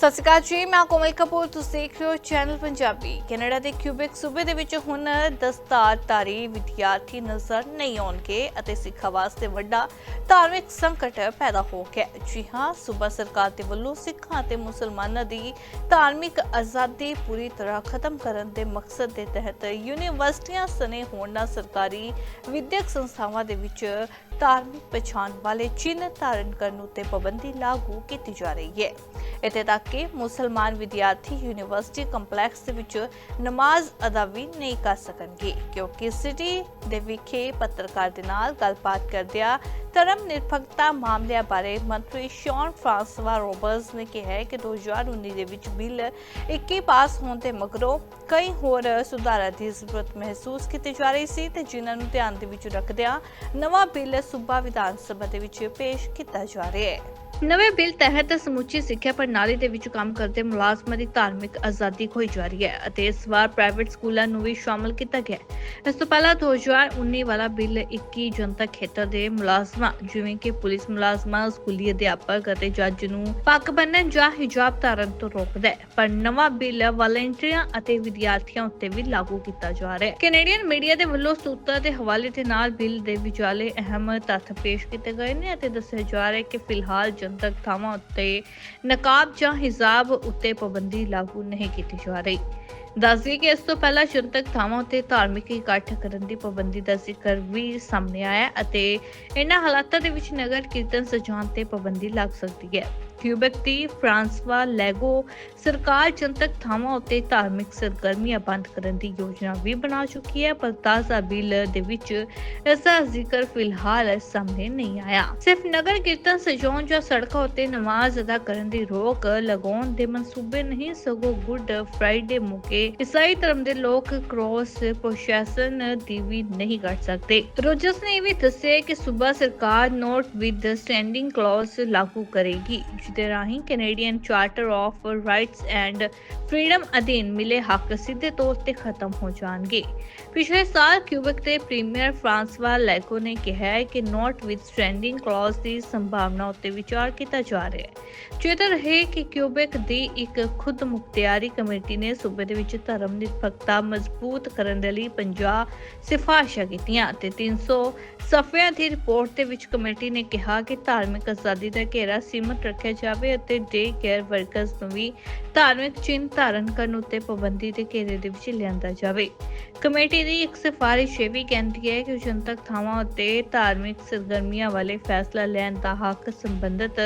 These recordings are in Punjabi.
ਸਤਿ ਸ਼੍ਰੀ ਅਕਾਲ ਜੀ, ਮੈਂ ਕੋਮਲ ਕਪੂਰ, ਤੁਸੀਂ ਦੇਖ ਰਹੇ ਹੋ ਚੈਨਲ ਪੰਜਾਬੀ। ਕੈਨੇਡਾ ਦੇ ਕਿਊਬਿਕ ਸੂਬੇ ਦੇ ਵਿੱਚ ਹੁਣ ਦਸਤਾਰਧਾਰੀ ਵਿਦਿਆਰਥੀ ਨਜ਼ਰ ਨਹੀਂ ਆਉਣਗੇ ਅਤੇ ਸਿੱਖਾਂ ਵਾਸਤੇ ਵੱਡਾ ਧਾਰਮਿਕ ਸੰਕਟ ਪੈਦਾ ਹੋ ਗਿਆ ਜੀ ਹਾਂ, ਸੂਬਾ ਸਰਕਾਰ ਦੇ ਵੱਲੋਂ ਸਿੱਖਾਂ ਅਤੇ ਮੁਸਲਮਾਨਾਂ ਦੀ ਧਾਰਮਿਕ ਆਜ਼ਾਦੀ ਪੂਰੀ ਤਰ੍ਹਾਂ ਖਤਮ ਕਰਨ ਦੇ ਮਕਸਦ ਦੇ ਤਹਿਤ ਯੂਨੀਵਰਸਿਟੀਆਂ ਸਨੇ ਹੋਰਨਾਂ ਸਰਕਾਰੀ ਵਿਦਿਅਕ ਸੰਸਥਾਵਾਂ ਦੇ ਵਿੱਚ ਧਾਰਮਿਕ ਪਛਾਣ ਵਾਲੇ ਚਿੰਨ੍ਹ ਧਾਰਨ ਕਰਨ ਉੱਤੇ ਪਾਬੰਦੀ ਲਾਗੂ ਕੀਤੀ ਜਾ ਰਹੀ ਹੈ। ਇੱਥੇ ਤੱਕ ਕਿ ਮੁਸਲਮਾਨ ਵਿਦਿਆਰਥੀ ਯੂਨੀਵਰਸਿਟੀ ਕੰਪਲੈਕਸ ਦੇ ਵਿੱਚ ਨਮਾਜ਼ ਅਦਾ ਵੀ ਨਹੀਂ ਕਰ ਸਕਣਗੇ, ਕਿਉਂਕਿ ਸਿਟੀ ਦੇ ਵਿਖੇ ਪੱਤਰਕਾਰ ਦੇ ਨਾਲ ਗੱਲਬਾਤ ਕਰਦਿਆਂ ਧਰਮ ਨਿਰਪੱਖਤਾ ਮਾਮਲਿਆਂ ਬਾਰੇ ਮੰਤਰੀ ਸ਼ੌਨ ਫਰਾਂਸਵਾ ਰੋਬਰਸ ਨੇ ਕਿਹਾ ਹੈ ਕਿ 2019 ਦੇ ਵਿੱਚ ਬਿੱਲ 21 ਪਾਸ ਹੋਣ ਦੇ ਮਗਰੋਂ ਕਈ ਹੋਰ ਸੁਧਾਰਾਂ ਦੀ ਜ਼ਰੂਰਤ ਮਹਿਸੂਸ ਕੀਤੀ ਜਾ ਰਹੀ ਸੀ ਤੇ ਜਿਨ੍ਹਾਂ ਨੂੰ ਧਿਆਨ ਦੇ ਵਿੱਚ ਰੱਖਦਿਆਂ ਨਵਾਂ ਬਿੱਲ ਸੂਬਾ ਵਿਧਾਨ ਸਭਾ ਦੇ ਵਿੱਚ ਪੇਸ਼ ਕੀਤਾ ਜਾ ਰਿਹਾ ਹੈ। ਨਵੇਂ ਬਿੱਲ ਤਹਿਤ ਸਮੁੱਚੀ ਸਿੱਖਿਆ ਪ੍ਰਣਾਲੀ ਦੇ ਵਿੱਚ ਕੰਮ ਕਰਦੇ ਮੁਲਾਜ਼ਮਾਂ ਦੀ ਧਾਰਮਿਕ ਆਜ਼ਾਦੀ ਖੋਈ ਜਾ ਰਹੀ ਹੈ ਅਤੇ ਇਸ ਵਾਰ ਪ੍ਰਾਈਵੇਟ ਸਕੂਲਾਂ ਨੂੰ ਵੀ ਸ਼ਾਮਲ ਕੀਤਾ ਗਿਆ ਹੈ। ਇਸ ਤੋਂ ਪਹਿਲਾਂ 2019 ਵਾਲਾ ਬਿੱਲ 21 ਜਨਤਕ ਖੇਤਰ ਦੇ ਮੁਲਾਜ਼ਮਾਂ, ਜਿਵੇਂ ਕਿ ਪੁਲਿਸ ਮੁਲਾਜ਼ਮਾਂ, ਸਕੂਲੀ ਅਧਿਆਪਕ ਅਤੇ ਜੱਜ ਨੂੰ ਪੱਗ ਬੰਨਣ ਜਾਂ ਹਿਜਾਬ ਧਾਰਨ ਤੋਂ ਰੋਕਦਾ ਹੈ। ਪਰ ਨਵਾਂ ਬਿੱਲ ਵਾਲੰਟੀਅਰਾਂ ਅਤੇ ਵਿਦਿਆਰਥੀਆਂ ਉੱਤੇ ਵੀ ਲਾਗੂ ਕੀਤਾ ਜਾ ਰਿਹਾ ਹੈ। ਕੈਨੇਡੀਅਨ ਮੀਡੀਆ ਦੇ ਵੱਲੋਂ ਸੂਤਰਾਂ ਦੇ ਹਵਾਲੇ ਦੇ ਨਾਲ ਬਿੱਲ ਦੇ ਵਿਚਾਲੇ ਅਹਿਮ ਤੱਥ ਪੇਸ਼ ਕੀਤੇ ਗਏ ਨੇ ਅਤੇ ਦੱਸਿਆ ਜਾ ਰਿਹਾ ਹੈ ਕਿ ਫਿਲਹਾਲ ਜਨਤਕ ਥਾਵਾਂ ਉੱਤੇ ਨਕਾਬ ਜਾਂ ਹਿਜਾਬ ਉੱਤੇ ਪਾਬੰਦੀ ਲਾਗੂ ਨਹੀਂ ਕੀਤੀ ਜਾ ਰਹੀ। ਦੱਸਦੀ ਕਿ ਇਸ ਤੋਂ ਪਹਿਲਾਂ ਜਨਤਕ ਥਾਵਾਂ ਉੱਤੇ ਧਾਰਮਿਕ ਇਕੱਠ ਕਰਨ ਦੀ ਪਾਬੰਦੀ ਦਾ ਜ਼ਿਕਰ ਵੀ ਸਾਹਮਣੇ ਆਇਆ ਅਤੇ ਇਹਨਾਂ ਹਾਲਾਤਾਂ ਦੇ ਵਿੱਚ ਨਗਰ ਕੀਰਤਨ ਸਜਾਉਣ ਤੇ ਪਾਬੰਦੀ ਲੱਗ ਸਕਦੀ ਹੈ। ਕਿਊਬੈਕ ਦੀ ਫਰਾਂਸਵਾ, ਲੈਗੋ ਸਰਕਾਰ ਜਨਤਕ ਥਾਵਾਂ ਉੱਤੇ ਧਾਰਮਿਕ ਸਰਗਰਮੀਆਂ ਬੰਦ ਕਰਨ ਦੀ ਯੋਜਨਾ ਵੀ ਬਣਾ ਚੁੱਕੀ ਹੈ, ਪਰ ਤਾਜ਼ਾ ਬਿੱਲ ਦੇ ਵਿੱਚ ਇਸ ਦਾ ਜ਼ਿਕਰ ਫਿਲਹਾਲ ਸਾਹਮਣੇ ਨਹੀਂ ਆਇਆ। ਸਿਰਫ ਨਗਰ ਕੀਰਤਨ ਸਜਾਉਣ ਜਾਂ ਸੜਕਾਂ ਉੱਤੇ ਨਮਾਜ਼ ਅਦਾ ਕਰਨ ਦੀ ਰੋਕ ਲਗਾਉਣ ਦੇ ਮਨਸੂਬੇ ਨਹੀਂ, ਸਗੋਂ ਗੁੱਡ ਫਰਾਈਡੇ ਮੌਕੇ ਈਸਾਈ ਧਰਮ ਦੇ ਲੋਕ ਕ੍ਰੋਸ ਪ੍ਰੋਸੈਸ਼ਨ ਦੀ ਵੀ ਨਹੀਂ ਕਰ ਸਕਦੇ। ਰੋਜਰਸ ਨੇ ਇਹ ਵੀ ਦੱਸਿਆ ਕਿ ਸੂਬਾ ਸਰਕਾਰ ਨੋਟ ਵਿਦ ਸਟੈਂਡਿੰਗ ਕਲੌਜ਼ ਲਾਗੂ ਕਰੇਗੀ ਜਿਹਦੇ ਰਾਹੀਂ Canadian Charter of Rights and Freedom ਅਧੀਨ ਮਿਲੇ ਹੱਕ ਸਿੱਧੇ ਤੌਰ ਤੇ ਖਤਮ ਹੋ ਜਾਣਗੇ। ਪਿਛਲੇ ਸਾਲ ਕਿਊਬੈਕ ਦੇ ਪ੍ਰੀਮੀਅਰ ਫਰਾਂਸਵਾ ਲੈਗੋ ਨੇ ਕਿਹਾ ਹੈ ਕਿ ਨੋਟ ਵਿਦ ਸਟੈਂਡਿੰਗ ਕਲੌਜ਼ ਦੀ ਸੰਭਾਵਨਾ ਉੱਤੇ ਵਿਚਾਰ ਕੀਤਾ ਜਾ ਰਿਹਾ ਹੈ। ਚੇਤਰ ਹੈ ਕਿ ਕਿਊਬੈਕ ਦੀ ਇੱਕ ਖੁਦ ਮੁਖਤਿਆਰੀ ਕਮੇਟੀ ਨੇ ਸੂਬੇ ਦੇ ਵਿੱਚ ਧਰਮ ਨਿਰਪੱਖਤਾ ਮਜ਼ਬੂਤ ਕਰਨ ਦੇ ਲਈ 50 ਸਿਫਾਰਸ਼ਾਂ ਕੀਤੀਆਂ ਤੇ 300 ਸਫ਼ਿਆਂ ਦੀ ਰਿਪੋਰਟ ਦੇ ਵਿੱਚ ਕਮੇਟੀ ਨੇ ਕਿਹਾ ਕਿ ਧਾਰਮਿਕ ਆਜ਼ਾਦੀ ਦਾ ਘੇਰਾ ਸੀਮਤ ਰੱਖਿਆ ਜਾਵੇ ਅਤੇ ਡੇ ਕੇਅਰ ਵਰਕਰਸ ਨੂੰ ਵੀ ਧਾਰਮਿਕ ਚਿੰਨ੍ਹ ਧਾਰਨ ਕਰਨ ਉੱਤੇ ਪਾਬੰਦੀ ਦੇ ਘੇਰੇ ਦੇ ਵਿੱਚ ਲਿਆਂਦਾ ਜਾਵੇ। ਕਮੇਟੀ ਦੀ ਇੱਕ ਸਿਫਾਰਿਸ਼ ਇਹ ਵੀ ਕਹਿੰਦੀ ਹੈ ਕਿ ਜਨਤਕ ਥਾਵਾਂ ਉੱਤੇ ਧਾਰਮਿਕ ਸਰਗਰਮੀਆਂ ਵਾਲੇ ਫੈਸਲਾ ਲੈਣ ਦਾ ਹੱਕ ਸੰਬੰਧਿਤ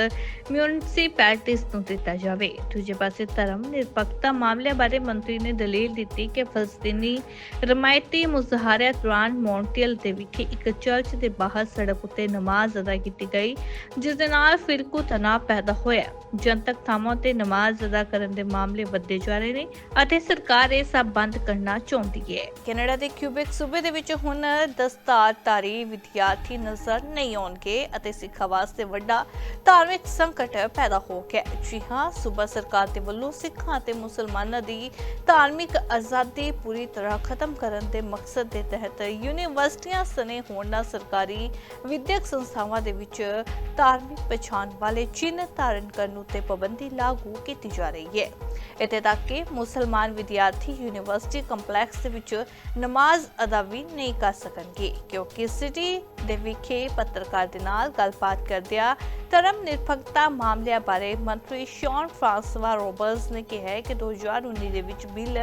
ਮਿਊਨਿਸਪੈਲਿਟੀਜ਼ ਨੂੰ ਦਿੱਤਾ ਜਾਵੇ। ਦੂਜੇ ਪਾਸੇ ਧਰਮ ਨਿਰਪੱਖਤਾ ਮਾਮਲਿਆਂ ਬਾਰੇ ਮੰਤਰੀ ਨੇ ਦਲੀਲ ਦਿੱਤੀ ਕਿ ਫਲਸਤੀਨੀ ਰਮਾਇਤੀ ਮੁਜ਼ਾਹਰਿਆਂ ਦੌਰਾਨ ਮੌਂਟਰੀਅਲ ਦੇ ਵਿਖੇ ਇੱਕ ਚਰਚ ਦੇ ਬਾਹਰ ਸੜਕ ਉੱਤੇ ਨਮਾਜ਼ ਅਦਾ ਕੀਤੀ ਗਈ, ਜਿਸ ਦੇ ਨਾਲ ਫਿਰਕੂ ਤਣਾਅ ਪੈਦਾ ਹੋਇਆ। ਜਨਤਕ ਥਾਵਾਂ ਤੇ ਨਮਾਜ਼ ਅਦਾ ਕਰਨ ਦੇ ਮਾਮਲੇ ਵੱਧਦੇ ਜਾ ਰਹੇ ਨੇ ਅਤੇ ਸਰਕਾਰ ਇਹ ਸਭ ਬੰਦ ਕਰਨਾ ਚਾਹੁੰਦੀ ਹੈ। ਕੈਨੇਡਾ ਦੇ ਕਿਊਬਿਕ ਸੂਬੇ ਦੇ ਵਿੱਚ ਹੁਣ ਦਸਤਾਰਧਾਰੀ ਵਿਦਿਆਰਥੀ ਨਜ਼ਰ ਨਹੀਂ ਆਉਣਗੇ ਅਤੇ ਸਿੱਖਾਂ ਵਾਸਤੇ ਵੱਡਾ ਧਾਰਮਿਕ ਸੰਕਟ ਪੈਦਾ ਹੋ ਗਿਆ ਜੀ ਹਾਂ, ਸੂਬਾ ਸਰਕਾਰ ਦੇ ਵੱਲੋਂ ਸਿੱਖਾਂ ਅਤੇ ਮੁਸਲਮਾਨਾਂ ਦੀ ਧਾਰਮਿਕ ਆਜ਼ਾਦੀ ਪੂਰੀ ਤਰ੍ਹਾਂ ਖਤਮ ਕਰਨ ਦੇ ਮਕਸਦ ਦੇ ਤਹਿਤ ਯੂਨੀਵਰਸਿਟੀਆਂ ਸਨੇ ਹੋਰਨਾਂ ਸਰਕਾਰੀ ਵਿਦਿਅਕ ਸੰਸਥਾਵਾਂ ਦੇ ਵਿੱਚ ਧਾਰਮਿਕ ਪਛਾਣ ਵਾਲੇ ਚਿੰਨ੍ਹ ਧਾਰਨ ਕਰਨ ਉੱਤੇ ਪਾਬੰਦੀ ਲਾਗੂ ਕੀਤੀ ਜਾ ਰਹੀ ਹੈ। ਇੱਥੇ ਤੱਕ ਕਿ ਮੁਸਲਮਾਨ ਵਿਦਿਆਰਥੀ ਯੂਨੀਵਰਸਿਟੀ ਕੰਪਲੈਕਸ ਦੇ ਵਿੱਚ ਨਮਾਜ਼ ਅਦਾ ਵੀ ਨਹੀਂ ਕਰ ਸਕਣਗੇ, ਕਿਉਂਕਿ ਸਿਟੀ ਦੇ ਵਿਖੇ ਪੱਤਰਕਾਰ ਦੇ ਨਾਲ ਗੱਲਬਾਤ ਕਰਦਿਆਂ ਧਰਮ ਨਿਰਪੱਖਤਾ ਮਾਮਲਿਆਂ ਬਾਰੇ ਮੰਤਰੀ ਸ਼ੌਨ ਫਰਾਂਸਵਾ ਰੋਬਰਟਸ ਨੇ ਕਿਹਾ ਕਿ 2019 ਦੇ ਵਿੱਚ ਬਿੱਲ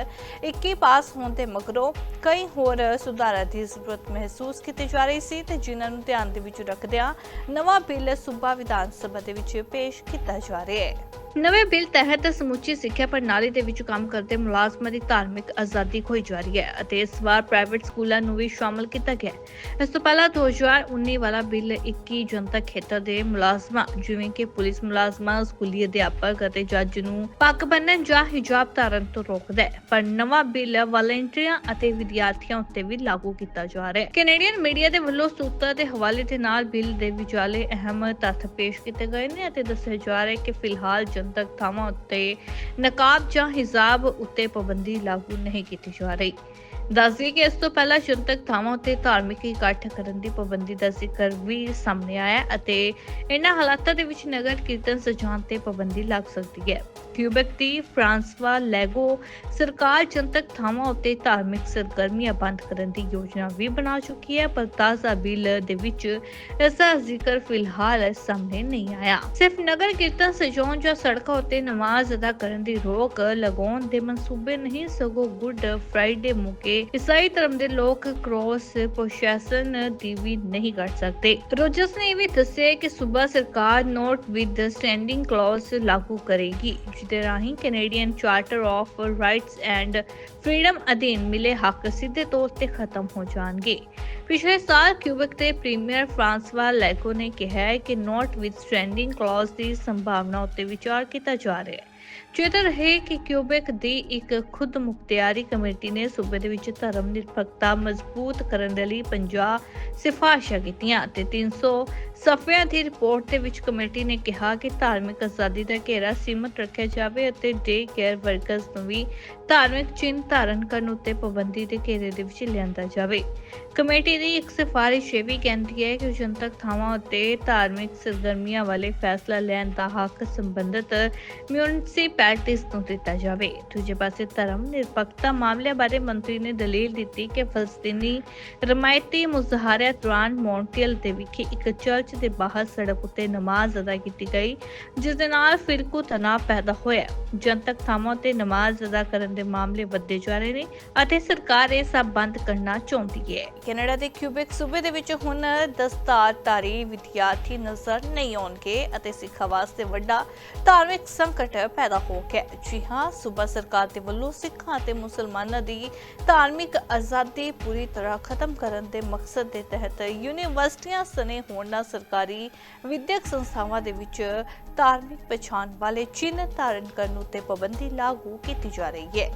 21 ਪਾਸ ਹੋਣ ਦੇ ਮਗਰੋਂ ਕਈ ਹੋਰ ਸੁਧਾਰਾਂ ਦੀ ਜ਼ਰੂਰਤ ਮਹਿਸੂਸ ਕੀਤੀ ਜਾ ਰਹੀ ਸੀ ਤੇ ਜਿਨ੍ਹਾਂ ਨੂੰ ਧਿਆਨ ਦੇ ਵਿੱਚ ਰੱਖਦਿਆਂ ਨਵਾਂ ਬਿੱਲ ਸੂਬਾ ਵਿਧਾਨ ਸਭਾ ਦੇ ਵਿੱਚ ਪੇਸ਼ ਕੀਤਾ ਜਾ ਰਿਹਾ ਹੈ। ਨਵੇਂ ਬਿੱਲ ਤਹਿਤ ਸਮੁੱਚੀ ਸਿੱਖਿਆ ਪ੍ਰਣਾਲੀ ਦੇ ਵਿੱਚ ਕੰਮ ਕਰਦੇ ਮੁਲਾਜ਼ਮਾਂ ਦੀ ਧਾਰਮਿਕ ਆਜ਼ਾਦੀ ਖੋਈ ਜਾ ਰਹੀ ਹੈ ਅਤੇ ਇਸ ਵਾਰ ਪ੍ਰਾਈਵੇਟ ਸਕੂਲਾਂ ਨੂੰ ਵੀ ਸ਼ਾਮਲ ਕੀਤਾ ਗਿਆ ਇਸ ਤੋਂ ਪਹਿਲਾਂ 2019 ਵਾਲਾ ਬਿੱਲ 21 ਜਨਤਕ ਖੇਤਰ ਦੇ ਮੁਲਾਜ਼ਮਾਂ, ਜਿਵੇਂ ਕਿ ਪੁਲਿਸ ਮੁਲਾਜ਼ਮਾਂ, ਸਕੂਲੀ ਅਧਿਆਪਕ ਅਤੇ ਜੱਜ ਨੂੰ ਪੱਗ ਬੰਨਣ ਜਾਂ ਹਿਜਾਬ ਧਾਰਨ ਤੋਂ ਰੋਕਦਾ ਹੈ। ਪਰ ਨਵਾਂ ਬਿੱਲ ਵਾਲੰਟੀਅਰਾਂ ਅਤੇ ਵਿਦਿਆਰਥੀਆਂ ਉੱਤੇ ਵੀ ਲਾਗੂ ਕੀਤਾ ਜਾ ਰਿਹਾ ਹੈ। ਕੈਨੇਡੀਅਨ ਮੀਡੀਆ ਦੇ ਵੱਲੋਂ ਸੂਤਰਾਂ ਦੇ ਹਵਾਲੇ ਦੇ ਨਾਲ ਬਿੱਲ ਦੇ ਵਿਚਾਲੇ ਅਹਿਮ ਤੱਥ ਪੇਸ਼ ਕੀਤੇ ਗਏ ਨੇ ਅਤੇ ਦੱਸਿਆ ਜਾ ਰਿਹਾ ਹੈ ਕਿ ਫਿਲਹਾਲ ਜਨਤਕ ਥਾਵਾਂ ਉੱਤੇ ਨਕਾਬ ਜਾਂ ਹਿਜਾਬ ਉੱਤੇ ਪਾਬੰਦੀ ਲਾਗੂ ਨਹੀਂ ਕੀਤੀ ਜਾ ਰਹੀ। ਦੱਸਦੀ ਕਿ ਇਸ ਤੋਂ ਪਹਿਲਾਂ ਜਨਤਕ ਥਾਵਾਂ ਉੱਤੇ ਧਾਰਮਿਕ ਇਕੱਠ ਕਰਨ ਦੀ ਪਾਬੰਦੀ ਦਾ ਜ਼ਿਕਰ ਵੀ ਸਾਹਮਣੇ ਆਇਆ ਅਤੇ ਇਨ੍ਹਾਂ ਹਾਲਾਤਾਂ ਦੇ ਵਿੱਚ ਨਗਰ ਕੀਰਤਨ ਸਜਾਉਣ ਤੇ ਪਾਬੰਦੀ ਲੱਗ ਸਕਦੀ ਹੈ। ਕਿਊਬੈਕ ਦੀ ਫਰਾਂਸਵਾ ਲੈਗੋ ਸਰਕਾਰ ਜਨਤਕ ਥਾਵਾਂ ਉੱਤੇ ਧਾਰਮਿਕ ਸਰਗਰਮੀਆਂ ਬੰਦ ਕਰਨ ਦੀ ਯੋਜਨਾ ਵੀ ਬਣਾ ਚੁੱਕੀ ਹੈ, ਪਰ ਤਾਜ਼ਾ ਬਿੱਲ ਦੇ ਵਿੱਚ ਇਸ ਦਾ ਜ਼ਿਕਰ ਫਿਲਹਾਲ ਸਾਹਮਣੇ ਨਹੀਂ ਆਇਆ। ਸਿਰਫ ਨਗਰ ਕੀਰਤਨ ਸਜਾਉਣ ਜਾਂ ਸੜਕਾਂ ਉੱਤੇ ਨਮਾਜ਼ ਅਦਾ ਕਰਨ ਦੀ ਰੋਕ ਲਗਾਉਣ ਦੇ ਮਨਸੂਬੇ ਨਹੀਂ, ਸਗੋਂ ਗੁੱਡ ਫਰਾਈਡੇ ਮੌਕੇ ਈਸਾਈ ਧਰਮ ਦੇ ਲੋਕ ਕ੍ਰੋਸ ਪ੍ਰੋਸੈਸ਼ਨ ਦੀ ਵੀ ਨਹੀਂ ਕਰ ਸਕਦੇ। ਰੋਜਰਸ ਨੇ ਇਹ ਵੀ ਦੱਸਿਆ ਕਿ ਸੂਬਾ ਸਰਕਾਰ ਨੋਟ ਵਿਦ ਸਟੈਂਡਿੰਗ ਕਲੌਜ਼ ਲਾਗੂ ਕਰੇਗੀ, ਜਿਹਦੇ ਰਾਹੀਂ Canadian Charter of Rights and Freedom ਅਧੀਨ ਮਿਲੇ ਹੱਕ ਸਿੱਧੇ ਤੌਰ ਤੇ ਖਤਮ ਹੋ ਜਾਣਗੇ। ਪਿਛਲੇ ਸਾਲ ਕਿਊਬੈਕ ਦੇ ਪ੍ਰੀਮੀਅਰ ਫ੍ਰਾਂਸਵਾ ਲੈਕੋ ਨੇ ਕਿਹਾ ਹੈ ਕਿ ਨੋਟ ਵਿਦ ਸਟੈਂਡਿੰਗ ਕਲੌਜ਼ ਦੀ ਸੰਭਾਵਨਾ ਉੱਤੇ ਵਿਚਾਰ ਕੀਤਾ ਜਾ ਰਿਹਾ ਹੈ। ਚੇਤਰ ਰਹੇ ਕਿ ਕਿਊਬੈਕ ਦੀ ਇੱਕ ਖੁਦ ਮੁਖਤਿਆਰੀ ਕਮੇਟੀ ਨੇ ਸੂਬੇ ਦੇ ਵਿੱਚ ਧਰਮ ਨਿਰਪੱਖਤਾ ਮਜ਼ਬੂਤ ਕਰਨ ਦੇ ਲਈ 50 ਸਿਫਾਰਸ਼ਾਂ ਕੀਤੀਆਂ ਤੇ 300 ਸਫ਼ਿਆਂ ਦੀ ਰਿਪੋਰਟ ਦੇ ਵਿੱਚ ਕਮੇਟੀ ਨੇ ਕਿਹਾ ਕਿ ਧਾਰਮਿਕ ਆਜ਼ਾਦੀ ਦਾ ਘੇਰਾ ਸੀਮਤ ਰੱਖਿਆ ਜਾਵੇ ਅਤੇ ਡੇ ਕੇਅਰ ਵਰਕਰਸ ਨੂੰ ਵੀ ਧਾਰਮਿਕ ਚਿੰਨ੍ਹ ਧਾਰਨ ਕਰਨ ਉੱਤੇ ਪਾਬੰਦੀ ਦੇ ਘੇਰੇ ਦੇ ਵਿੱਚ ਲਿਆਂਦਾ ਜਾਵੇ। ਕਮੇਟੀ ਦੀ ਇੱਕ ਸਿਫਾਰਿਸ਼ ਇਹ ਵੀ ਕਹਿੰਦੀ ਹੈ ਕਿ ਜਨਤਕ ਥਾਵਾਂ ਉੱਤੇ ਧਾਰਮਿਕ ਸਰਗਰਮੀਆਂ ਵਾਲੇ ਫੈਸਲਾ ਲੈਣ ਦਾ ਹੱਕ ਸੰਬੰਧਿਤ ਮਿਊਨਿਸਪੈਲਿਟੀਜ਼ ਨੂੰ ਦਿੱਤਾ ਜਾਵੇ। ਦੂਜੇ ਪਾਸੇ ਧਰਮ ਨਿਰਪੱਖਤਾ ਮਾਮਲਿਆਂ ਬਾਰੇ ਮੰਤਰੀ ਨੇ ਦਲੀਲ ਦਿੱਤੀ ਕਿ ਫਲਸਤੀਨੀ ਰਮਾਇਤੀ ਮੁਜ਼ਾਹਰਿਆਂ ਦੌਰਾਨ ਮੌਂਟਰੀਅਲ ਦੇ ਵਿਖੇ ਇੱਕ ਚਰਚ ਦੇ ਬਾਹਰ ਸੜਕ ਉੱਤੇ ਨਮਾਜ਼ ਅਦਾ ਕੀਤੀ ਗਈ, ਜਿਸ ਦੇ ਨਾਲ ਫਿਰਕੂ ਤਣਾਅ ਪੈਦਾ ਹੋਇਆ। ਜਨਤਕ ਥਾਵਾਂ ਤੇ ਨਮਾਜ਼ ਅਦਾ ਕਰਨ ਦੇ ਮਾਮਲੇ ਵੱਧਦੇ ਜਾ ਰਹੇ ਨੇ ਅਤੇ ਸਰਕਾਰ ਇਹ ਸਭ ਬੰਦ ਕਰਨਾ ਚਾਹੁੰਦੀ ਹੈ। ਕੈਨੇਡਾ ਦੇ ਕਿਊਬੈਕ ਸੂਬੇ ਦੇ ਵਿੱਚ ਹੁਣ ਦਸਤਾਰਧਾਰੀ ਵਿਦਿਆਰਥੀ ਨਜ਼ਰ ਨਹੀਂ ਆਉਣਗੇ ਅਤੇ ਸਿੱਖਾਂ ਵਾਸਤੇ ਵੱਡਾ ਧਾਰਮਿਕ ਸੰਕਟ ਪੈਦਾ ਹੋ ਗਿਆ ਜੀ ਹਾਂ, ਸੂਬਾ ਸਰਕਾਰ ਦੇ ਵੱਲੋਂ ਸਿੱਖਾਂ ਅਤੇ ਮੁਸਲਮਾਨਾਂ ਦੀ ਧਾਰਮਿਕ ਆਜ਼ਾਦੀ ਪੂਰੀ ਤਰ੍ਹਾਂ ਖਤਮ ਕਰਨ ਦੇ ਮਕਸਦ ਦੇ ਤਹਿਤ ਯੂਨੀਵਰਸਿਟੀਆਂ ਸਨੇ ਹੋਰਨਾਂ ਸਰਕਾਰੀ ਵਿਦਿਅਕ ਸੰਸਥਾਵਾਂ ਦੇ ਵਿੱਚ ਧਾਰਮਿਕ ਪਛਾਣ ਵਾਲੇ ਚਿੰਨ੍ਹ ਧਾਰਨ ਕਰਨ ਉੱਤੇ ਪਾਬੰਦੀ ਲਾਗੂ ਕੀਤੀ ਜਾ ਰਹੀ ਹੈ।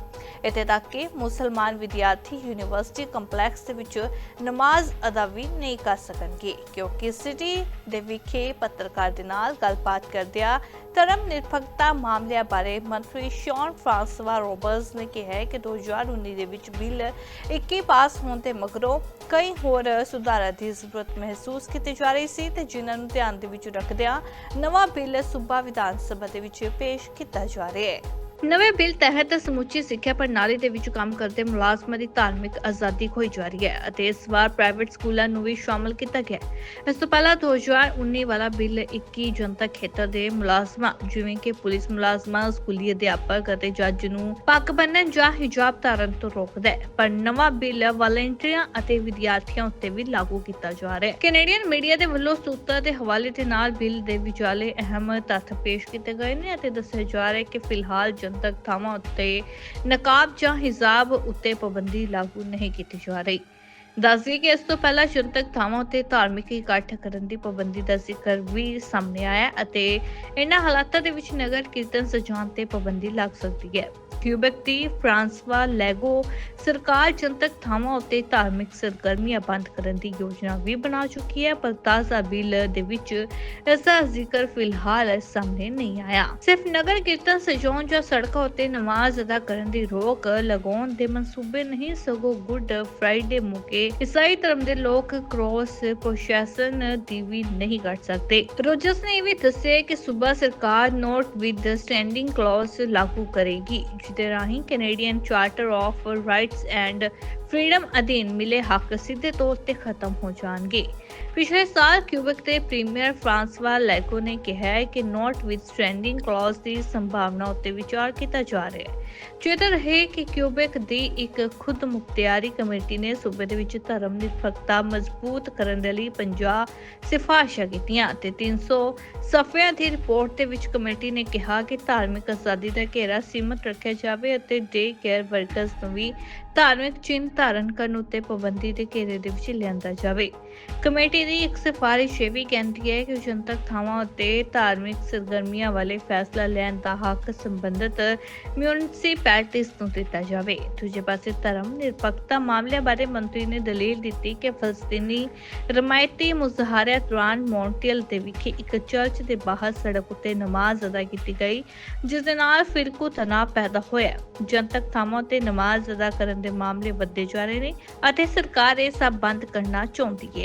ਇੱਥੇ ਤੱਕ ਕਿ ਮੁਸਲਮਾਨ ਵਿਦਿਆਰਥੀ ਯੂਨੀਵਰਸਿਟੀ ਕੰਪਲੈਕਸ ਦੇ ਵਿੱਚ ਨਮਾਜ਼ ਅਦਾ ਵੀ ਨਹੀਂ ਕਰ ਸਕਣਗੇ, ਕਿਉਂਕਿ ਸਿਟੀ ਦੇ ਵਿਖੇ ਪੱਤਰਕਾਰ ਦੇ ਨਾਲ ਗੱਲਬਾਤ ਕਰਦਿਆਂ ਧਰਮ ਨਿਰਪੱਖਤਾ ਮਾਮਲਿਆਂ ਬਾਰੇ ਮੰਤਰੀ ਸ਼ੌਨ ਫਰਾਂਸਵਾ ਰੋਬਰਸ ਨੇ ਕਿਹਾ ਹੈ ਕਿ 2019 ਦੇ ਵਿੱਚ ਬਿੱਲ 21 ਪਾਸ ਹੋਣ ਦੇ ਮਗਰੋਂ ਕਈ ਹੋਰ ਸੁਧਾਰਾਂ ਦੀ ਜ਼ਰੂਰਤ ਮਹਿਸੂਸ ਕੀਤੀ ਜਾ ਰਹੀ ਸੀ। ਤੇ ਜਿਨ੍ਹਾਂ ਨੂੰ ਧਿਆਨ ਦੇ ਵਿੱਚ ਰੱਖਦਿਆਂ ਨਵਾਂ ਬਿੱਲ ਸੂਬਾ ਵਿਧਾਨ ਸਭਾ ਦੇ ਵਿੱਚ ਪੇਸ਼ ਕੀਤਾ ਜਾ ਰਿਹਾ ਹੈ। ਨਵੇਂ ਬਿੱਲ ਤਹਿਤ ਸਮੁੱਚੀ ਸਿੱਖਿਆ ਪ੍ਰਣਾਲੀ ਦੇ ਵਿੱਚ ਕੰਮ ਕਰਦੇ ਮੁਲਾਜ਼ਮਾਂ ਦੀ ਧਾਰਮਿਕ ਆਜ਼ਾਦੀ ਖੋਈ ਜਾ ਰਹੀ ਹੈ ਅਤੇ ਇਸ ਵਾਰ ਪ੍ਰਾਈਵੇਟ ਸਕੂਲਾਂ ਨੂੰ ਵੀ ਸ਼ਾਮਲ ਕੀਤਾ ਗਿਆ ਹੈ। ਇਸ ਤੋਂ ਪਹਿਲਾਂ 2019 ਵਾਲਾ ਬਿੱਲ 21 ਜਨਤਕ ਖੇਤਰ ਦੇ ਮੁਲਾਜ਼ਮਾਂ, ਜਿਵੇਂ ਕਿ ਪੁਲਿਸ ਮੁਲਾਜ਼ਮਾਂ, ਸਕੂਲੀ ਅਧਿਆਪਕ ਅਤੇ ਜੱਜ ਨੂੰ ਪੱਗ ਬੰਨ੍ਹਣ ਜਾਂ ਹਿਜਾਬ ਧਾਰਨ ਤੋਂ ਰੋਕਦਾ ਹੈ ਪਰ ਨਵਾਂ ਬਿੱਲ ਵਾਲੰਟੀਅਰਾਂ ਅਤੇ ਵਿਦਿਆਰਥੀਆਂ ਉੱਤੇ ਵੀ ਲਾਗੂ ਕੀਤਾ ਜਾ ਰਿਹਾ ਹੈ ਕੈਨੇਡੀਅਨ ਮੀਡੀਆ ਦੇ ਵੱਲੋਂ ਸੂਤਰ ਦੇ ਹਵਾਲੇ ਦੇ ਨਾਲ ਬਿੱਲ ਦੇ ਵਿਚਾਲੇ ਅਹਿਮ ਤੱਥ ਪੇਸ਼ ਕੀਤੇ ਗਏ ਨੇ ਅਤੇ ਦੱਸਿਆ ਜਾ ਰਿਹਾ ਹੈ ਕਿ ਫਿਲਹਾਲ ਜਨਤਕ ਥਾਵਾਂ ਉੱਤੇ ਨਕਾਬ ਜਾਂ ਹਿਜਾਬ ਉੱਤੇ ਪਾਬੰਦੀ ਲਾਗੂ ਨਹੀਂ ਕੀਤੀ ਜਾ ਰਹੀ। ਦੱਸਦੀ ਕਿ ਇਸ ਤੋਂ ਪਹਿਲਾਂ ਜਨਤਕ ਥਾਵਾਂ ਉੱਤੇ ਧਾਰਮਿਕ ਇਕੱਠ ਕਰਨ ਦੀ ਪਾਬੰਦੀ ਦਾ ਜ਼ਿਕਰ ਵੀ ਸਾਹਮਣੇ ਆਇਆ ਅਤੇ ਇਨ੍ਹਾਂ ਹਾਲਾਤਾਂ ਦੇ ਵਿੱਚ ਨਗਰ ਕੀਰਤਨ ਸਜਾਉਣ ਤੇ ਪਾਬੰਦੀ ਲੱਗ ਸਕਦੀ ਹੈ। ਕਿਊਬੈਕ ਦੀ ਫਰਾਂਸਵਾ ਲੈਗੋ ਸਰਕਾਰ ਜਨਤਕ ਥਾਵਾਂ ਉੱਤੇ ਧਾਰਮਿਕ ਸਰਗਰਮੀਆਂ ਬੰਦ ਕਰਨ ਦੀ ਯੋਜਨਾ ਵੀ ਬਣਾ ਚੁੱਕੀ ਹੈ, ਪਰ ਤਾਜ਼ਾ ਬਿੱਲ ਦੇ ਵਿੱਚ ਇਸ ਦਾ ਜ਼ਿਕਰ ਫਿਲਹਾਲ ਸਾਹਮਣੇ ਨਹੀਂ ਆਇਆ। ਸਿਰਫ ਨਗਰ ਕੀਰਤਨ ਸਜਾਉਣ ਜਾਂ ਸੜਕਾਂ ਉੱਤੇ ਨਮਾਜ਼ ਅਦਾ ਕਰਨ ਦੀ ਰੋਕ ਲਗਾਉਣ ਦੇ ਮਨਸੂਬੇ ਨਹੀਂ, ਸਗੋਂ ਗੁੱਡ ਫਰਾਈਡੇ ਮੌਕੇ ਈਸਾਈ ਧਰਮ ਦੇ ਲੋਕ ਕ੍ਰੋਸ ਪ੍ਰੋਸੈਸ਼ਨ ਦੀ ਵੀ ਨਹੀਂ ਕਰ ਸਕਦੇ। ਰੋਜਰਸ ਨੇ ਇਹ ਵੀ ਦੱਸਿਆ ਕਿ ਸੂਬਾ ਸਰਕਾਰ ਨੋਟ ਵਿਦ ਸਟੈਂਡਿੰਗ ਕਲੌਜ਼ ਲਾਗੂ ਕਰੇਗੀ, ਜਿਹਦੇ ਰਾਹੀਂ Canadian Charter of Rights and Freedom ਅਧੀਨ ਮਿਲੇ ਹੱਕ ਸਿੱਧੇ ਤੌਰ ਤੇ ਖਤਮ ਹੋ ਜਾਣਗੇ। ਪਿਛਲੇ ਸਾਲ ਕਿਊਬੈਕ ਦੇ ਪ੍ਰੀਮੀਅਰ ਫ੍ਰਾਂਸਵਾ ਲੈਕੋ ਨੇ ਕਿਹਾ ਹੈ ਕਿ ਨੋਟ ਵਿਦ ਸਟੈਂਡਿੰਗ ਕਲੌਜ਼ ਦੀ ਸੰਭਾਵਨਾ ਉੱਤੇ ਵਿਚਾਰ ਕੀਤਾ ਜਾ ਰਿਹਾ ਹੈ। ਚੇਤਰ ਹੈ ਕਿ ਕਿਊਬੈਕ ਦੀ ਇੱਕ ਖੁਦ ਮੁਖਤਿਆਰੀ ਕਮੇਟੀ ਨੇ ਸੂਬੇ ਦੇ ਵਿੱਚ ਧਰਮ ਨਿਰਪੱਖਤਾ ਮਜ਼ਬੂਤ ਕਰਨ ਦੇ ਲਈ 50 ਸਿਫਾਰਸ਼ਾਂ ਕੀਤੀਆਂ ਤੇ 300 ਸਫ਼ਿਆਂ ਦੀ ਰਿਪੋਰਟ ਦੇ ਵਿੱਚ ਕਮੇਟੀ ਨੇ ਕਿਹਾ ਕਿ ਧਾਰਮਿਕ ਆਜ਼ਾਦੀ ਦਾ ਘੇਰਾ ਸੀਮਤ ਰੱਖਿਆ ਜਾਵੇ ਅਤੇ ਡੇ ਕੇਅਰ ਵਰਕਰਸ ਨੂੰ ਵੀ ਧਾਰਮਿਕ ਚਿੰਨ੍ਹ ਧਾਰਨ ਕਰਨ ਉੱਤੇ ਪਾਬੰਦੀ ਦੇ ਘੇਰੇ ਦੇ ਵਿੱਚ ਲਿਆਂਦਾ ਜਾਵੇ। ਕਮੇਟੀ ਦੀ ਇੱਕ ਸਿਫਾਰਿਸ਼ ਇਹ ਵੀ ਕਹਿੰਦੀ ਹੈ ਕਿ ਜਨਤਕ ਥਾਵਾਂ ਉੱਤੇ ਧਾਰਮਿਕ ਸਰਗਰਮੀਆਂ ਵਾਲੇ ਫੈਸਲਾ ਲੈਣ ਦਾ ਹੱਕ ਸੰਬੰਧਿਤ ਮਿਊਨਿਸਪੈਲਿਟੀਜ਼ ਨੂੰ ਦਿੱਤਾ ਜਾਵੇ। ਦੂਜੇ ਪਾਸੇ ਧਰਮ ਨਿਰਪੱਖਤਾ ਮਾਮਲਿਆਂ ਬਾਰੇ ਮੰਤਰੀ ਨੇ ਦਲੀਲ ਦਿੱਤੀ ਕਿ ਫਲਸਤੀਨੀ ਰਮਾਇਤੀ ਮੁਜ਼ਾਹਰਿਆਂ ਦੌਰਾਨ ਮੌਂਟਰੀਅਲ ਦੇ ਵਿਖੇ ਇੱਕ ਚਰਚ ਦੇ ਬਾਹਰ ਸੜਕ ਉੱਤੇ ਨਮਾਜ਼ ਅਦਾ ਕੀਤੀ ਗਈ, ਜਿਸ ਦੇ ਨਾਲ ਫਿਰਕੂ ਤਣਾਅ ਪੈਦਾ ਹੋਇਆ। ਜਨਤਕ ਥਾਵਾਂ ਉੱਤੇ ਨਮਾਜ਼ ਅਦਾ ਕਰਨ ਦੇ ਮਾਮਲੇ ਵੱਧਦੇ ਜਾ ਰਹੇ ਨੇ ਅਤੇ ਸਰਕਾਰ ਇਹ ਸਭ ਬੰਦ ਕਰਨਾ ਚਾਹੁੰਦੀ ਹੈ।